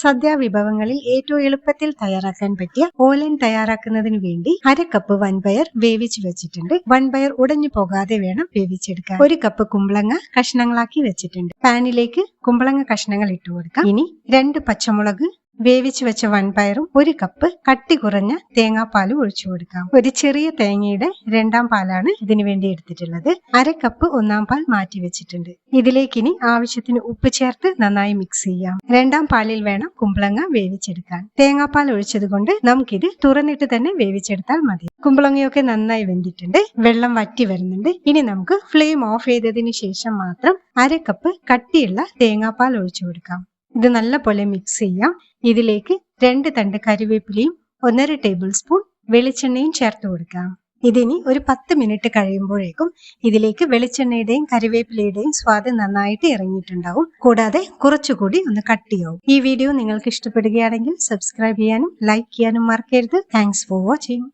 സദ്യ വിഭവങ്ങളിൽ ഏറ്റവും എളുപ്പത്തിൽ തയ്യാറാക്കാൻ പറ്റിയ ഓലൻ തയ്യാറാക്കുന്നതിന് വേണ്ടി അര കപ്പ് വൻപയർ വേവിച്ച് വെച്ചിട്ടുണ്ട്. വൻപയർ ഉടഞ്ഞു പോകാതെ വേണം വേവിച്ചെടുക്കാൻ. ഒരു കപ്പ് കുമ്പളങ്ങ കഷ്ണങ്ങളാക്കി വെച്ചിട്ടുണ്ട്. പാനിലേക്ക് കുമ്പളങ്ങ കഷ്ണങ്ങൾ ഇട്ട് കൊടുക്കാം. ഇനി രണ്ട് പച്ചമുളക് വേവിച്ച് വെച്ച വൻപയറും ഒരു കപ്പ് കട്ടി കുറഞ്ഞ തേങ്ങാപ്പാലും ഒഴിച്ചു കൊടുക്കാം. ഒരു ചെറിയ തേങ്ങയുടെ രണ്ടാം പാലാണ് ഇതിനു വേണ്ടി എടുത്തിട്ടുള്ളത്. അര കപ്പ് ഒന്നാം പാൽ മാറ്റി വെച്ചിട്ടുണ്ട്. ഇതിലേക്ക് ഇനി ആവശ്യത്തിന് ഉപ്പ് ചേർത്ത് നന്നായി മിക്സ് ചെയ്യാം. രണ്ടാം പാലിൽ വേണം കുമ്പളങ്ങ വേവിച്ചെടുക്കാൻ. തേങ്ങാപ്പാൽ ഒഴിച്ചത് കൊണ്ട് നമുക്കിത് തുറന്നിട്ട് തന്നെ വേവിച്ചെടുത്താൽ മതി. കുമ്പളങ്ങയൊക്കെ നന്നായി വെന്തിട്ടുണ്ട്. വെള്ളം വറ്റി വരുന്നുണ്ട്. ഇനി നമുക്ക് ഫ്ലെയിം ഓഫ് ചെയ്തതിന് ശേഷം മാത്രം അര കപ്പ് കട്ടിയുള്ള തേങ്ങാപ്പാൽ ഒഴിച്ചു കൊടുക്കാം. ഇത് നല്ലപോലെ മിക്സ് ചെയ്യാം. ഇതിലേക്ക് രണ്ട് തണ്ട് കറിവേപ്പിലയും ഒന്നര ടേബിൾ സ്പൂൺ വെളിച്ചെണ്ണയും ചേർത്ത് കൊടുക്കാം. ഇതിനി ഒരു പത്ത് മിനിറ്റ് കഴിയുമ്പോഴേക്കും ഇതിലേക്ക് വെളിച്ചെണ്ണയുടെയും കറിവേപ്പിലയുടെയും സ്വാദ് നന്നായിട്ട് ഇറങ്ങിയിട്ടുണ്ടാവും. കൂടാതെ കുറച്ചുകൂടി ഒന്ന് കട്ടിയാവും ഈ വീഡിയോ നിങ്ങൾക്ക് ഇഷ്ടപ്പെടുകയാണെങ്കിൽ സബ്സ്ക്രൈബ് ചെയ്യാനും ലൈക്ക് ചെയ്യാനും മറക്കരുത്. Thanks for watching